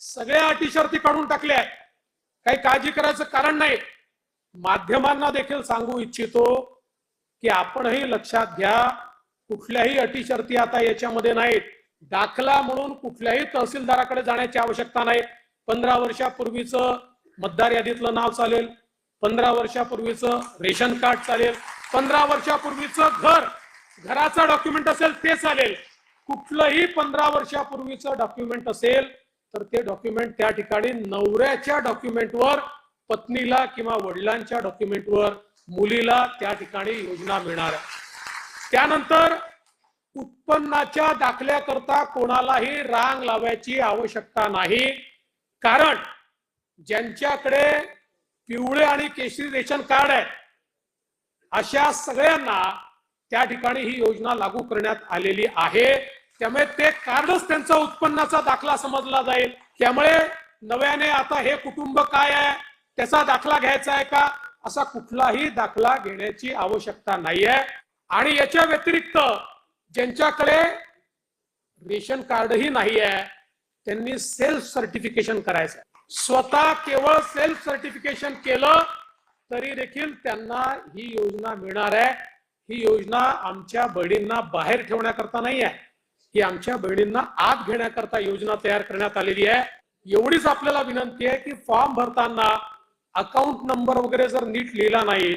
सगळ्या अटी शर्ती काढून टाकल्या आहेत. काही काळजी करायचं कारण नाही. माध्यमांना देखील सांगू इच्छितो की आपणही लक्षात घ्या कुठल्याही अटी शर्ती आता याच्यामध्ये नाहीत. दाखला म्हणून कुठल्याही तहसीलदाराकडे जाण्याची आवश्यकता नाही. पंधरा वर्षापूर्वीचं मतदार यादीतलं नाव चालेल पंधरा वर्षापूर्वीचं रेशन कार्ड चालेल पंधरा वर्षापूर्वीचं घर घराचं डॉक्युमेंट असेल ते चालेल. कुठलंही पंधरा वर्षापूर्वीचं डॉक्युमेंट असेल तर ते डॉक्युमेंट त्या ठिकाणी नवऱ्याच्या डॉक्युमेंटवर पत्नीला किंवा वडिलांच्या डॉक्युमेंटवर मुलीला त्या ठिकाणी योजना मिळणार आहे. त्यानंतर उत्पन्नाच्या दाखल्याकरता कोणालाही रांग लावायची आवश्यकता नाही. कारण ज्यांच्याकडे पिवळे आणि केशरी रेशन कार्ड आहे अशा सगळ्यांना त्या ठिकाणी ही योजना लागू करण्यात आलेली आहे. त्यामुळे ते कार्डच त्यांचा उत्पन्नाचा दाखला समजला जाईल. त्यामुळे नव्याने आता हे कुटुंब काय आहे? त्याचा दाखला घ्यायचा आहे का? असा कुठलाही दाखला घेण्याची आवश्यकता नाहीये. आणि याच्या व्यतिरिक्त ज्यांच्याकडे रेशन कार्डही नाही आहे त्यांनी सेल्फ सर्टिफिकेशन करायचं स्वतः केवळ सेल्फ सर्टिफिकेशन केलं तरी देखील त्यांना ही योजना मिळणार आहे. ही योजना आमच्या बहिणींना बाहेर ठेवण्याकरता नाही आहे ही आमच्या बहिणींना आत घेण्याकरता योजना तयार करण्यात आलेली आहे. एवढीच आपल्याला विनंती आहे की फॉर्म भरताना अकाउंट नंबर वगैरे जर नीट लिहिला नाही